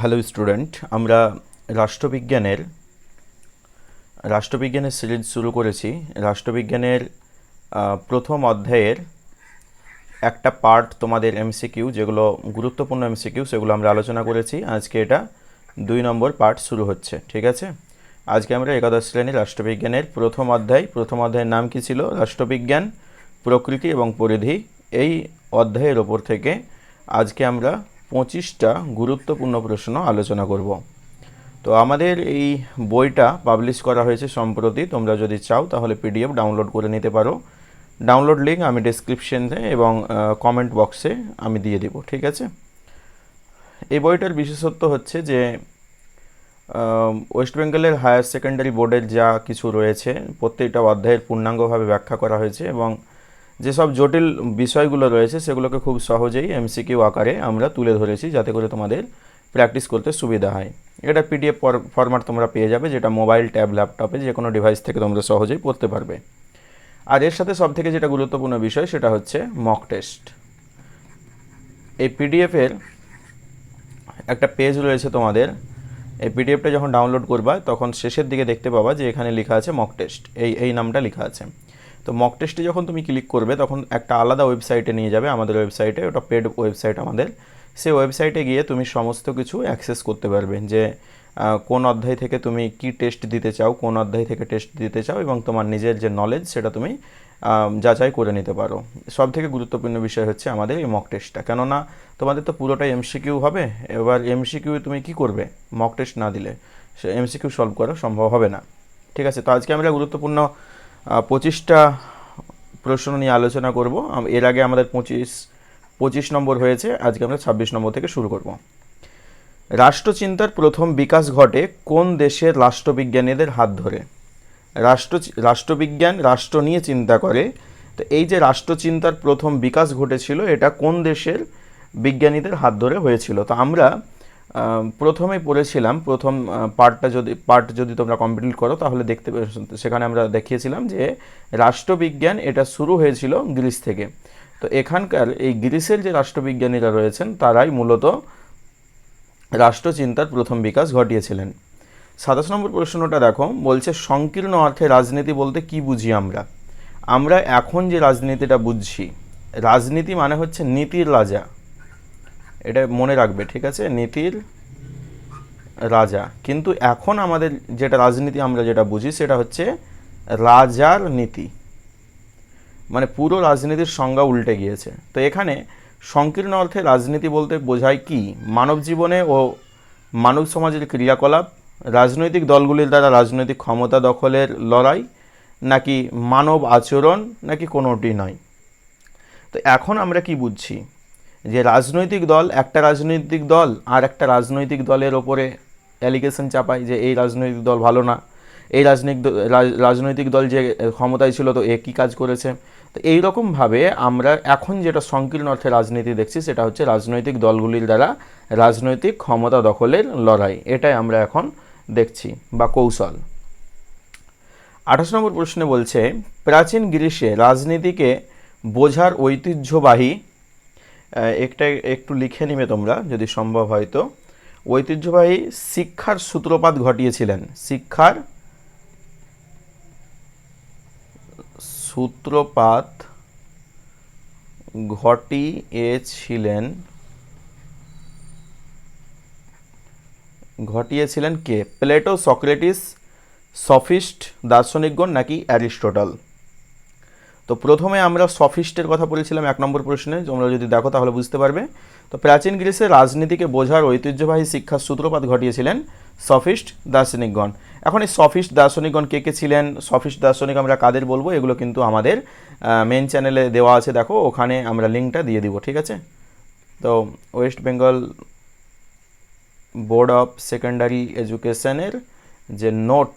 Hello student আমরা রাষ্ট্রবিজ্ঞানের রাষ্ট্রবিজ্ঞানের series শুরু করেছি। রাষ্ট্রবিজ্ঞানের প্রথম অধ্যায়ের একটা পার্ট তোমাদের এমসিকিউ যেগুলো গুরুত্বপূর্ণ এমসিকিউ সেগুলো আমরা আলোচনা করেছি। আজকে এটা দুই নম্বর পার্ট শুরু হচ্ছে, ঠিক আছে? আজকে আমরা একাদশ শ্রেণির রাষ্ট্রবিজ্ঞানের প্রথম অধ্যায়, প্রথম অধ্যায়ের নাম কি ছিল? রাষ্ট্রবিজ্ঞান, প্রকৃতি এবং পরিধি। এই অধ্যায়ের ওপর থেকে আজকে আমরা পঁচিশটা গুরুত্বপূর্ণ প্রশ্ন আলোচনা করব। তো আমাদের এই বইটা পাবলিশ করা হয়েছে সম্প্রতি, তোমরা যদি চাও তাহলে পিডিএফ ডাউনলোড করে নিতে পারো। ডাউনলোড লিঙ্ক আমি ডিসক্রিপশনে এবং কমেন্ট বক্সে আমি দিয়ে দেবো, ঠিক আছে? এই বইটার বিশেষত্ব হচ্ছে যে ওয়েস্ট বেঙ্গলের হায়ার সেকেন্ডারি বোর্ডের যা কিছু রয়েছে, প্রত্যেকটা অধ্যায়ের পূর্ণাঙ্গভাবে ব্যাখ্যা করা হয়েছে এবং যেসব জটিল বিষয়গুলো রয়েছে সেগুলোকে খুব সহজেই এমসিকিউ আকারে আমরা তুলে ধরেছি যাতে করে তোমাদের প্র্যাকটিস করতে সুবিধা হয়। এটা পিডিএফ ফরম্যাট তোমরা পেয়ে যাবে যেটা মোবাইল ট্যাব ল্যাপটপে যে কোনো ডিভাইস থেকে তোমরা সহজেই পড়তে পারবে। আর এর সাথে সব থেকে যেটা গুরুত্বপূর্ণ বিষয় সেটা হচ্ছে মক টেস্ট এই পিডিএফের একটা পেজ রয়েছে তোমাদের। এই পিডিএফটা যখন ডাউনলোড করবা তখন শেষের দিকে দেখতে পাবা যে এখানে লেখা আছে মক টেস্ট এই এই নামটা লেখা আছে। তো মক টেস্টে যখন তুমি ক্লিক করবে, তখন একটা আলাদা ওয়েবসাইটে নিয়ে যাবে, আমাদের ওয়েবসাইটে ওটা পেড ওয়েবসাইট আমাদের। সেই ওয়েবসাইটে গিয়ে তুমি সমস্ত কিছু অ্যাক্সেস করতে পারবে, যে কোন অধ্যায় থেকে তুমি কি টেস্ট দিতে চাও, কোন অধ্যায় থেকে টেস্ট দিতে চাও, এবং তোমার নিজের যে নলেজ সেটা তুমি যাচাই করে নিতে পারো। সব থেকে গুরুত্বপূর্ণ বিষয় হচ্ছে আমাদের এই মক টেস্টটা কেননা, তোমাদের তো পুরোটাই এমসিকিউ হবে, এবার এমসিকিউ তুমি কি করবে? মক টেস্ট না দিলে, সে এমসিকিউ সলভ করা সম্ভব হবে না। ঠিক আছে, তো আজকে আমরা গুরুত্বপূর্ণ পঁচিশটা প্রশ্ন নিয়ে আলোচনা করব। এর আগে আমাদের পঁচিশ পঁচিশ নম্বর হয়েছে, আজকে আমরা ছাব্বিশ নম্বর থেকে শুরু করব। রাষ্ট্রচিন্তার প্রথম বিকাশ ঘটে কোন দেশের রাষ্ট্রবিজ্ঞানীদের হাত ধরে? রাষ্ট্র রাষ্ট্রবিজ্ঞান রাষ্ট্র নিয়ে চিন্তা করে। তো এই যে রাষ্ট্রচিন্তার প্রথম বিকাশ ঘটেছিল, এটা কোন দেশের বিজ্ঞানীদের হাত ধরে হয়েছিল? তো আমরা প্রথমে পড়েছিলাম, প্রথম পার্টটা যদি পার্ট যদি তোমরা কমপ্লিট করো, তাহলে দেখতে সেখানে আমরা দেখিয়েছিলাম যে রাষ্ট্রবিজ্ঞান এটা শুরু হয়েছিল গ্রিস থেকে। তো এখানকার এই গ্রিসের যে রাষ্ট্রবিজ্ঞানীরা রয়েছেন, তারাই মূলত রাষ্ট্রচিন্তার প্রথম বিকাশ ঘটিয়েছিলেন। সাতাশ নম্বর প্রশ্নটা দেখো, বলছে সংকীর্ণ অর্থে রাজনীতি বলতে কি বুঝি আমরা? আমরা এখন যে রাজনীতিটা বুঝছি, রাজনীতি মানে হচ্ছে নীতির রাজা। এটা মনে রাখবে, ঠিক আছে? নীতির রাজা। কিন্তু এখন আমাদের যেটা রাজনীতি আমরা যেটা বুঝি, সেটা হচ্ছে রাজার নীতি। মানে পুরো রাজনীতির সংজ্ঞা উল্টে গিয়েছে। তো এখানে সংকীর্ণ অর্থে রাজনীতি বলতে বোঝায় কি? মানব জীবনে ও মানব সমাজের ক্রিয়াকলাপ, রাজনৈতিক দলগুলির দ্বারা রাজনৈতিক ক্ষমতা দখলের লড়াই, নাকি মানব আচরণ, নাকি কোনোটি নয়। তো এখন আমরা কি বুঝছি? যে রাজনৈতিক দল একটা রাজনৈতিক দল আর একটা রাজনৈতিক দলের ওপরে অ্যালিগেশন চাপায় যে এই রাজনৈতিক দল ভালো না। এই রাজনৈতিক রাজনৈতিক দল যে ক্ষমতায় ছিল তো এ কী কাজ করেছে? তো এই রকমভাবে আমরা এখন যেটা সংকীর্ণ অর্থে রাজনীতি দেখছি সেটা হচ্ছে রাজনৈতিক দলগুলির দ্বারা রাজনৈতিক ক্ষমতা দখলের লড়াই। এটাই আমরা এখন দেখছি বা কৌশল। আঠাশ নম্বর প্রশ্নে বলছে, প্রাচীন গ্রীষ্মে রাজনীতিকে বোঝার ঐতিহ্যবাহী একটা, একটু লিখে নিবে তোমরা, যদি সম্ভব হয় তো। ঐতিহ্যবাহী শিক্ষার সূত্রপাত ঘটিয়েছিলেন। শিক্ষার সূত্রপাত ঘটিয়েছিলেন ঘটিয়েছিলেন কে? প্লেটো, সক্রেটিস, সফিস্ট, দার্শনিকগণ নাকি অ্যারিস্টোটল? তো প্রথমে আমরা সফিস্টের কথা বলেছিলাম, এক নম্বর প্রশ্নে। তোমরা যদি দেখো তাহলে বুঝতে পারবে। তো প্রাচীন গ্রিসে রাজনীতিকে বোঝার ঐতিহ্যবাহী শিক্ষার সূত্রপাত ঘটিয়েছিলেন সফিস্ট দার্শনিকগণ। এখন এই সফিস্ট দার্শনিকগণ কে কে ছিলেন? সফিস্ট দার্শনিক আমরা কাদের বলব? এগুলো কিন্তু আমাদের মেন চ্যানেলে দেওয়া আছে, দেখো। ওখানে আমরা লিঙ্কটা দিয়ে দিব, ঠিক আছে? তো West Bengal board of secondary এডুকেশনের যে নোট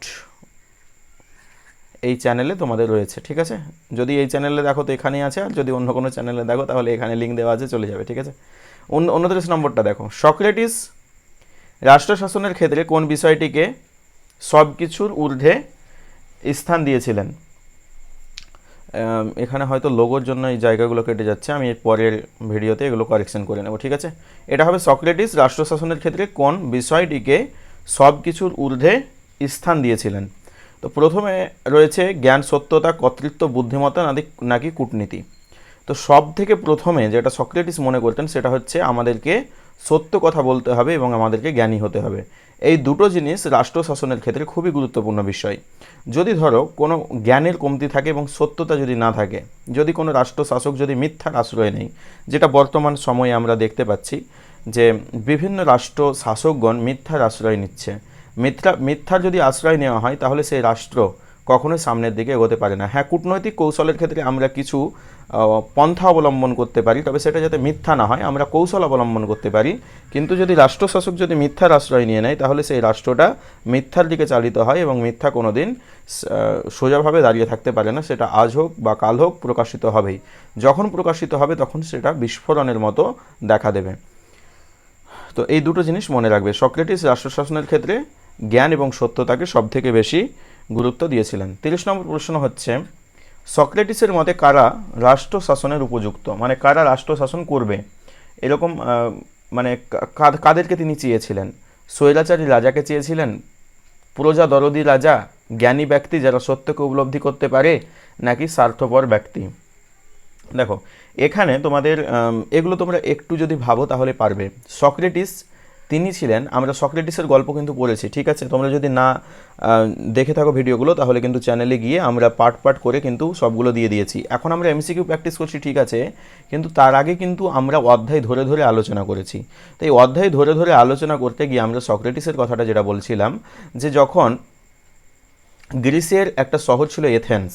এই চ্যানেলে তোমাদের রয়েছে, ঠিক আছে? যদি এই চ্যানেলে দেখো তো এখানেই আছে, আর যদি অন্য কোনো চ্যানেলে দেখো তাহলে এখানে লিঙ্ক দেওয়া আছে, চলে যাবে, ঠিক আছে? অন্য উনত্রিশ নম্বরটা দেখো। সক্রেটিস রাষ্ট্র শাসনের ক্ষেত্রে কোন বিষয়টিকে সব কিছুর ঊর্ধ্বে স্থান দিয়েছিলেন? এখানে হয়তো লোগোর জন্য এই জায়গাগুলো কেটে যাচ্ছে, আমি পরের ভিডিওতে এগুলো কারেকশন করে নেব, ঠিক আছে? এটা হবে সক্রেটিস রাষ্ট্র শাসনের ক্ষেত্রে কোন বিষয়টিকে সব কিছুর ঊর্ধ্বে স্থান দিয়েছিলেন? তো প্রথমে রয়েছে জ্ঞান, সত্যতা, কর্তৃত্ব, বুদ্ধিমত্তা নাকি নাকি কূটনীতি। তো সব থেকে প্রথমে যেটা সক্রেটিস মনে করতেন সেটা হচ্ছে আমাদেরকে সত্য কথা বলতে হবে এবং আমাদেরকে জ্ঞানী হতে হবে। এই দুটো জিনিস রাষ্ট্র শাসনের ক্ষেত্রে খুবই গুরুত্বপূর্ণ বিষয়। যদি ধরো কোনো জ্ঞানের কমতি থাকে এবং সত্যতা যদি না থাকে, যদি কোনো রাষ্ট্র শাসক যদি মিথ্যার আশ্রয় নেই যেটা বর্তমান সময়ে আমরা দেখতে পাচ্ছি যে বিভিন্ন রাষ্ট্র শাসকগণ মিথ্যার আশ্রয় নিচ্ছে মিথ্যা, মিথ্যার যদি আশ্রয় নেওয়া হয়, তাহলে সেই রাষ্ট্র কখনোই সামনের দিকে এগোতে পারে না। হ্যাঁ কূটনৈতিক কৌশলের ক্ষেত্রে আমরা কিছু পন্থা অবলম্বন করতে পারি, তবে সেটা যাতে মিথ্যা না হয়, আমরা কৌশল অবলম্বন করতে পারি। কিন্তু যদি রাষ্ট্রশাসক যদি মিথ্যার আশ্রয় নিয়ে নেয়, তাহলে সেই রাষ্ট্রটা মিথ্যার দিকে চালিত হয় এবং মিথ্যা কোনো দিন সোজাভাবে দাঁড়িয়ে থাকতে পারে না। সেটা আজ হোক বা কাল হোক, প্রকাশিত হবেই। যখন প্রকাশিত হবে, তখন সেটা বিস্ফোরণের মতো দেখা দেবে। তো এই দুটো জিনিস মনে রাখবে। সক্রেটিস রাষ্ট্রশাসনের ক্ষেত্রে জ্ঞান এবং সত্যতাকে সবথেকে বেশি গুরুত্ব দিয়েছিলেন। তিরিশ নম্বর প্রশ্ন হচ্ছে, সক্রেটিসের মতে কারা রাষ্ট্র শাসনের উপযুক্ত? মানে কারা রাষ্ট্র শাসন করবে? এরকম মানে কাদেরকে তিনি চেয়েছিলেন? স্বৈরাচারী রাজাকে চেয়েছিলেন? প্রজা দরদি রাজা, জ্ঞানী ব্যক্তি যারা সত্যকে উপলব্ধি করতে পারে, নাকি স্বার্থপর ব্যক্তি? দেখো, এখানে তোমাদের এগুলো তোমরা একটু যদি ভাবো তাহলে পারবে। সক্রেটিস তিনি ছিলেন, আমরা সক্রেটিসের গল্প কিন্তু পড়েছি, ঠিক আছে? তোমরা যদি না দেখে থাকো ভিডিওগুলো, তাহলে কিন্তু চ্যানেলে গিয়ে আমরা পার্ট পার্ট করে কিন্তু সবগুলো দিয়ে দিয়েছি। এখন আমরা এমসিকিউ প্র্যাকটিস করছি, ঠিক আছে? কিন্তু তার আগে কিন্তু আমরা অধ্যায় ধরে ধরে আলোচনা করেছি। তো এই অধ্যায় ধরে ধরে আলোচনা করতে গিয়ে আমরা সক্রেটিসের কথাটা যেটা বলছিলাম, যে যখন গ্রিসের একটা শহর ছিল এথেন্স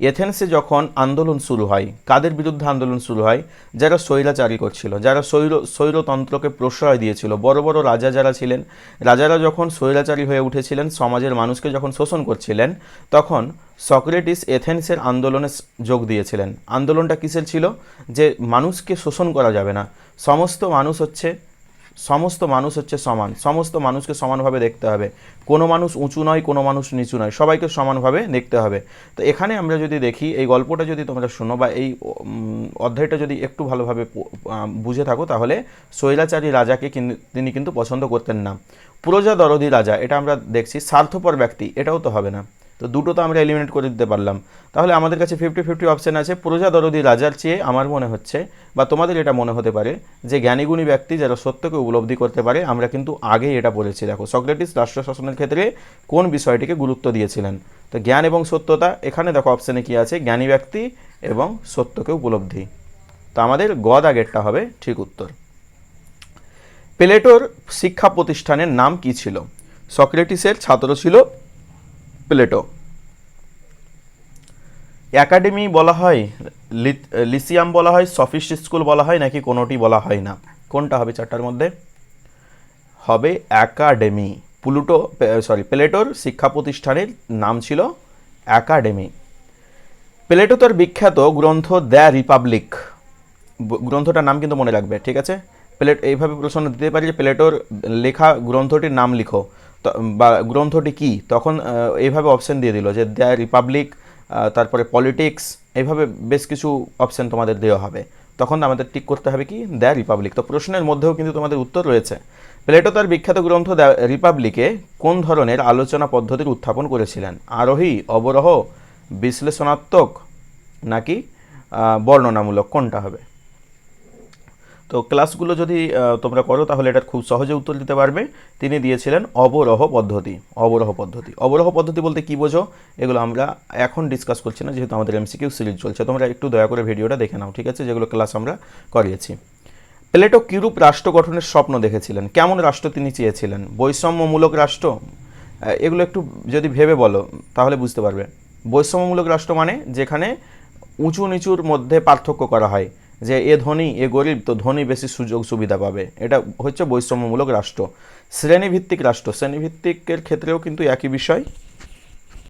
এথেন্সে যখন আন্দোলন শুরু হয়, কাদের বিরুদ্ধে আন্দোলন শুরু হয়? যারা স্বৈরাচারী করছিল, যারা স্বৈর, স্বৈরতন্ত্রকে প্রশ্রয় দিয়েছিল, বড় বড় রাজা যারা ছিলেন, রাজারা যখন স্বৈরাচারী হয়ে উঠেছিলেন, সমাজের মানুষকে যখন শোষণ করছিলেন, তখন সক্রেটিস এথেন্সের আন্দোলনে যোগ দিয়েছিলেন। আন্দোলনটা কিসের ছিল? যে মানুষকে শোষণ করা যাবে না। সমস্ত মানুষ হচ্ছে সমস্ত মানুষ হচ্ছে সমান। সমস্ত মানুষকে সমানভাবে দেখতে হবে। কোনো মানুষ উঁচু নয়, কোনো মানুষ নিচু নয়। সবাইকে সমানভাবে দেখতে হবে। তো এখানে আমরা যদি দেখি, এই গল্পটা যদি তোমরা শোনো বা এই অধ্যায়টা যদি একটু ভালোভাবে বুঝে থাকো, তাহলে স্বৈরাচারী রাজাকে তিনি কিন্তু পছন্দ করতেন না। প্রজা দরদি রাজা, এটা আমরা দেখছি, স্বার্থপর ব্যক্তি, এটাও তো হবে না। তো দুটো তো আমরা এলিমিনেট করে দিতে পারলাম। তাহলে আমাদের কাছে ফিফটি ফিফটি অপশান আছে। প্রজা দরদি রাজার চেয়ে আমার মনে হচ্ছে, বা তোমাদের এটা মনে হতে পারে, যে জ্ঞানীগুণী ব্যক্তি যারা সত্যকে উপলব্ধি করতে পারে, আমরা কিন্তু আগেই এটা বলেছি। দেখো, সক্রেটিস রাষ্ট্র শাসনের ক্ষেত্রে কোন বিষয়টিকে গুরুত্ব দিয়েছিলেন? তো জ্ঞান এবং সত্যতা, এখানে দেখো অপশানে কি আছে? জ্ঞানী ব্যক্তি এবং সত্যকে উপলব্ধি। তো আমাদের গ দাগেরটা হবে ঠিক উত্তর। প্লেটোর শিক্ষা প্রতিষ্ঠানের নাম কি ছিল? সক্রেটিসের ছাত্র ছিল প্লেটো। একাডেমি বলা হয় লিসিয়াম বলা হয়, সফিস্ট স্কুল বলা হয়, নাকি কোনোটি বলা হয় না? কোনটা হবে চারটার মধ্যে? হবে একাডেমি। প্লুটো সরি প্লেটোর শিক্ষা প্রতিষ্ঠানের নাম ছিল একাডেমি। প্লেটো তার বিখ্যাত গ্রন্থ দ্য রিপাবলিক। গ্রন্থটার নাম কিন্তু মনে রাখবে, ঠিক আছে? প্লেট এইভাবে প্রশ্ন দিতে পারি যে প্লেটোর লেখা গ্রন্থটির নাম লিখো। বা গ্রন্থটি কি? তখন এইভাবে অপশন দিয়ে দিল যে দ্য রিপাবলিক তারপরে পলিটিক্স এইভাবে বেশ কিছু অপশন তোমাদের দেওয়া হবে। তখন আমাদের টিক করতে হবে কি? দ্য রিপাবলিক তো প্রশ্নের মধ্যেও কিন্তু তোমাদের উত্তর রয়েছে। প্লেটো তার বিখ্যাত গ্রন্থ দ্য রিপাবলিকে কোন ধরনের আলোচনা পদ্ধতির উত্থাপন করেছিলেন? আরোহী, অবরোহ, বিশ্লেষণাত্মক, নাকি বর্ণনামূলক? কোনটা হবে? তো ক্লাসগুলো যদি তোমরা করো, তাহলে এটা খুব সহজে উত্তর দিতে পারবে। তিনি দিয়েছিলেন অবরহ পদ্ধতি অবরহ পদ্ধতি। অবরহ পদ্ধতি বলতে কি বোঝো? এগুলো আমরা এখন ডিসকাস করছি না, যেহেতু আমাদের এমসিকিউ সিরিজ চলছে। তোমরা একটু দয়া করে ভিডিওটা দেখে নাও, ঠিক আছে? যেগুলো ক্লাস আমরা করিয়েছি। প্লেটো কিরূপ রাষ্ট্র গঠনের স্বপ্ন দেখেছিলেন? কেমন রাষ্ট্র তিনি চেয়েছিলেন? বৈষম্যমূলক রাষ্ট্র? এগুলো একটু যদি ভেবে বলো, তাহলে বুঝতে পারবে। বৈষম্যমূলক রাষ্ট্র মানে যেখানে উঁচু নিচুর মধ্যে পার্থক্য করা হয়। যে এ ধনী, এ গরিব, তো ধনী বেশি সুযোগ সুবিধা পাবে। এটা হচ্ছে বৈষম্যমূলক রাষ্ট্র। শ্রেণীভিত্তিক রাষ্ট্র। শ্রেণীভিত্তিকের ক্ষেত্রেও কিন্তু একই বিষয়।